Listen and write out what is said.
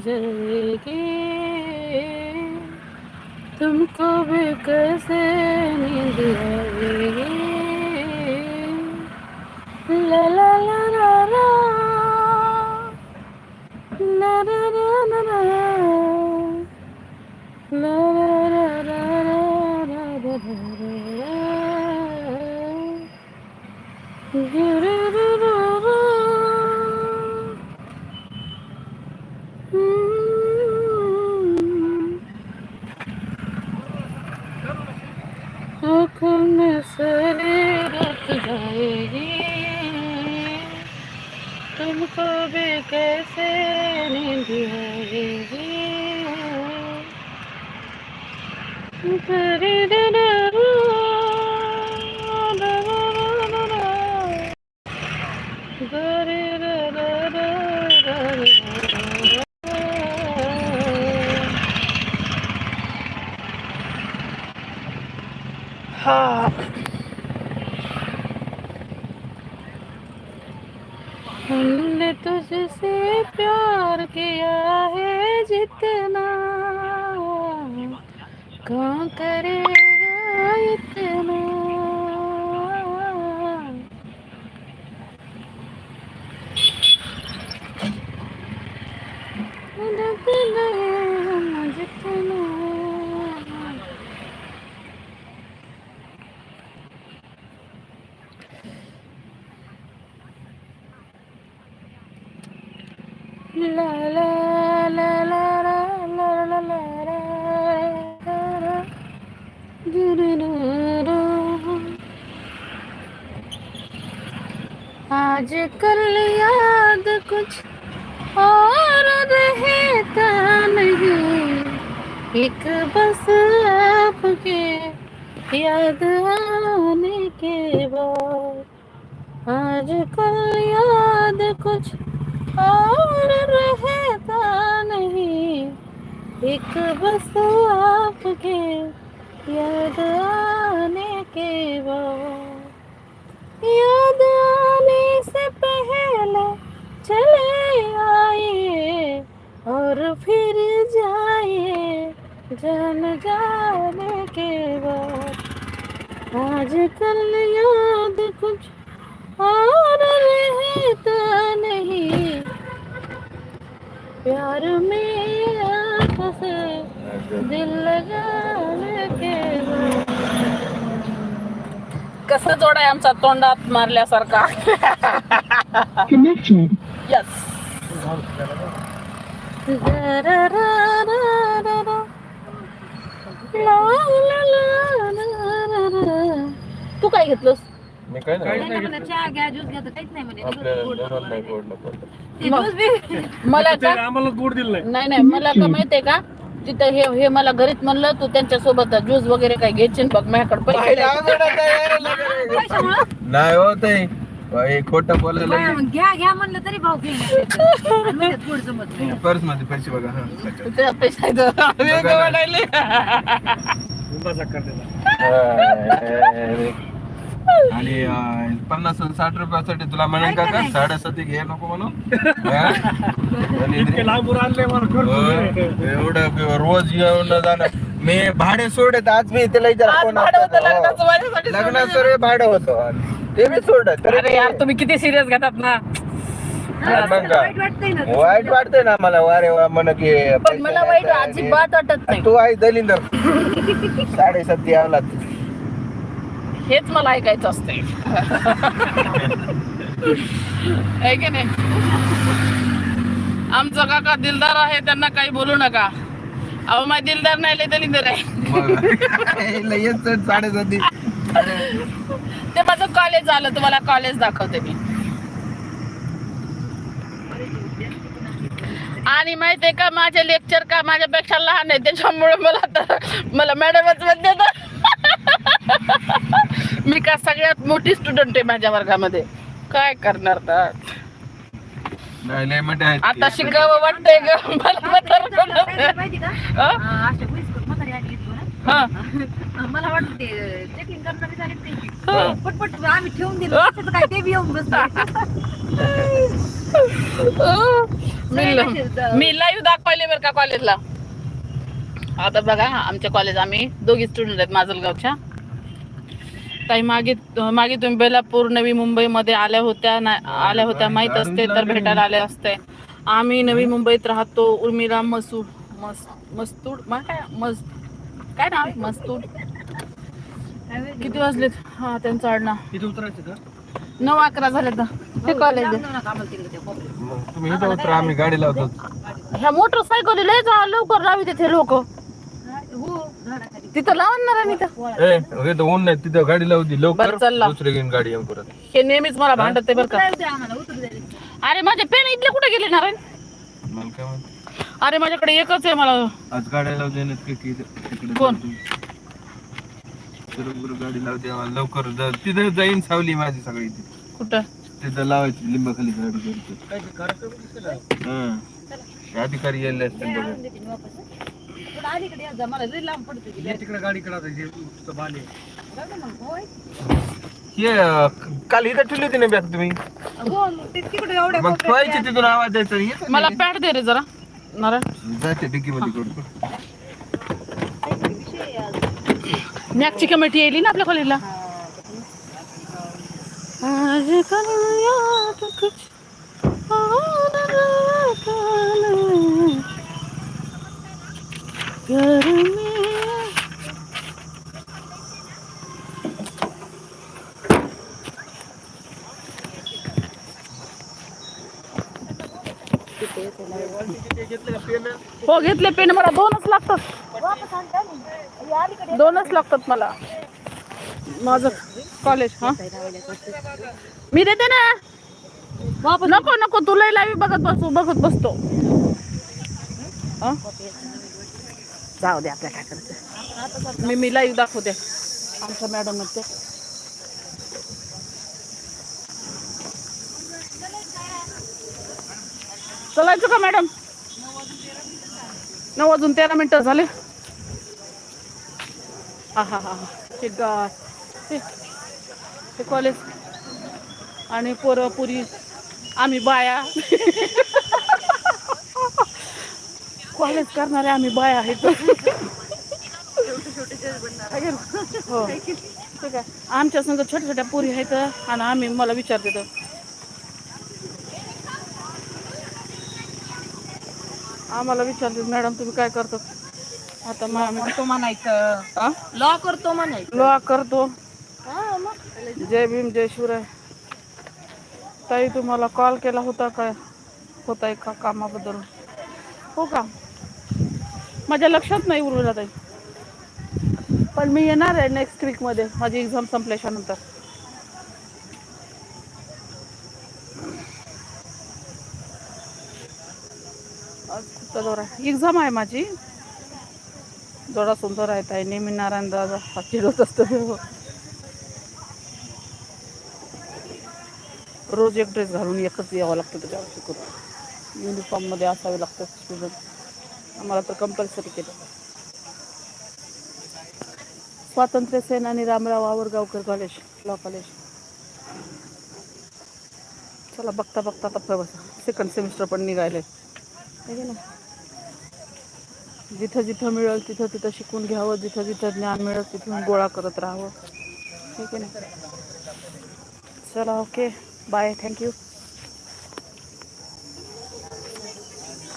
যে हाँ हमने तुझसे प्यार किया है जितना कौन करेगा इतना जितना La la la आज कल याद कुछ और रहता नहीं। एक बस आपके याद आने के बाद आज कल याद कुछ और रहता नहीं। एक बस आपके याद आने के बाद चले आइए और फिर जाइए जान जाने के बाद। आज कल याद कुछ और रहता नहीं। प्यार में से दिल लगाने के बाद। कसं जोड आहे आमचा तोंडात मारल्यासारखा? तू काय घेतलंस? मी काय नाही. चहा घ्या ज्यूस घ्या तर काहीच नाही म्हणे. आपल्या गोड- गोड- घरात नाही गोडलं पडलं ते ज्यूस बी मला का आम्हाला गोड दिलं नाही. नाही नाही मला का माहितीये का? तिथं हे हे मला घरीच म्हणलं तू त्यांच्यासोबत ज्यूस वगैरे काय घ्यायची बघ माझ्याकडे पैसे नाही. पैशामुळं नाही हो ते बाई, खोट बोलायला घ्या घ्या म्हणलं तरी भाऊ पर्समध्ये पैसे बघा आणि पन्नास साठ रुपयासाठी तुला म्हणेल का का साडेसाती घे नको म्हणून. हो, एवढं रोज येऊन जाणार मी भाडे सोडत आज मी तिला लग्नाचं भाडं होतं. ते मी सोडत तरी अरे यार तुम्ही किती सिरियस घेतात ना? मग? वाईट वाटतंय ना वाईट वाटतंय ना मला वारे वा म्हण की पण मला वाईट अजिबात वाटत नाही. तू आहे दलिंदर. साडेसाती यावला हेच मला ऐकायचं असते आहे की नाही? आमचा काका दिलदार आहे त्यांना काही बोलू नका. अहो माझे दिलदार नाही लय दलिंदर आहे. लगेच साडेसाती ते माझं कॉलेज आलं तुम्हाला कॉलेज दाखवते मी. आणि माहितीये का माझे लेक्चर का माझ्यापेक्षा लहान आहे त्याच्यामुळे मला तर मला मॅडमच म्हणते तर मी का सगळ्यात मोठी स्टुडंट आहे माझ्या वर्गामध्ये. काय करणार तर आता शिकावं वाटतंय ग मला हा. मला वाटतं ते चेकिंग करणारे झाले ते. हा. पटपट आम्ही ठेवून दिलं. त्याचं काय ते बी येऊन बसले. मी मी लाईव्ह दाखवले बरं का कॉलेजला आता बघा आमच्या कॉलेज आम्ही दोघी स्टुडंट आहेत माजलगावच्या ताई मागे मागे तुम्ही बेलापूर नवी मुंबईमध्ये आल्या होत्या ना आल्या होत्या माहीत असते तर भेटायला आले असते. आम्ही नवी मुंबईत राहतो उर्मिला मसूड मस मस्तूड मा काय मस काय ना मस्तूड किती वाजलेत? हा त्यांचं आडनाव. इथे उतरायचं का? नऊ अकरा झाले तर ते कॉलेज तुम्ही इथं उतरा आम्ही गाडी लावतो. ह्या मोटरसायकल लय जा लवकर लावी तिथे लोक. हो तिथं लावणार आणि इथं. ए इथं ऊन नाही तिथं गाडी लावू दी लवकर. बरं, चल लाव. दुसरी घेऊन गाडी येऊन परत. हे नेहमीच मला भांडत बरं का. अरे माझे पेन इथले कुठे गेले नारायण? मला काय म्हणते? अरे माझ्याकडे एकच आहे मला आज गाड्या लावू देण्यात की तिकडे कोण? बरोबर गाडी लावते आम्हाला लवकर जा- तिथं जाईन सावली माझी सगळी ती कुठं तिथं लावायची लिंबाखाली गाडी? हं. ते अधिकारी यायला असतील बघा अलीकडे या जा, मला लई लांब पडते ती. मग, होय. हे अं, काल इथं ठेवली होती ना बॅग तुम्ही हो, मग ते तिकडे एवढ्या मग कोपऱ्यात ठेवायची तिथून आवाज मला पॅड दे रे जरा मॅकची कमिटी येईल ना आपल्या कॉलेजला हो घेतले पेन. मला दोनच लागतात. दोनच लागतात मला. माझं कॉलेज हा? मी देते ना. नको नको तुला लावी बघत बसू बघत बसतो? जाऊ दे आपल्या काय करायचं? मी मी लाईव्ह दाखवते. आमच्या मॅडम ते. चलायचं का मॅडम? नऊ वाजून तेरा मिनिटं झाले. हा हा हा हा. हे गा हे कॉलेज आणि पोरं पुरी आम्ही बाया. कॉलेज करणारे आम्ही बाया आहेत. हो. आमच्या संग छोट्या छोट्या पुरी आहेत आणि आम्ही मला विचारते आम्हाला विचारते मॅडम तुम्ही काय करतात आता मग करतो म्हणायचं? लॉ करतो म्हणायचं. लोहा करतो. हा, मग. जय भीम जय शिवराय. ताई तुम्हाला कॉल केला होता काय? होत आहे का कामाबद्दल? हो का? माझ्या लक्षात नाही उरला ताई. पण मी येणार आहे नेक्स्ट वीकमध्ये माझी एक्झाम संपल्याच्या आज कुठं एक्झाम आहे माझी. जोडा सुंदर आहे ताई. नेहमी नारायण दादा हा चिडवत असतो. रोज एक ड्रेस घालून एकच यावं लागतं त्याच्यावर शिकून. युनिफॉर्ममध्ये असावे लागतं स्टुडंट आम्हाला तर कंपल्सरी केलं. स्वातंत्र्य सेनानी Ramrao Awargaonkar college law college चला बघता बघता आता सेकंड सेमिस्टर पण निघायले है की जिथं जिथं मिळेल तिथं तिथं शिकून घ्यावं जिथं जिथं ज्ञान मिळेल तिथून गोळा करत राहावं. ठीक आहे ना? चला ओके बाय थँक्यू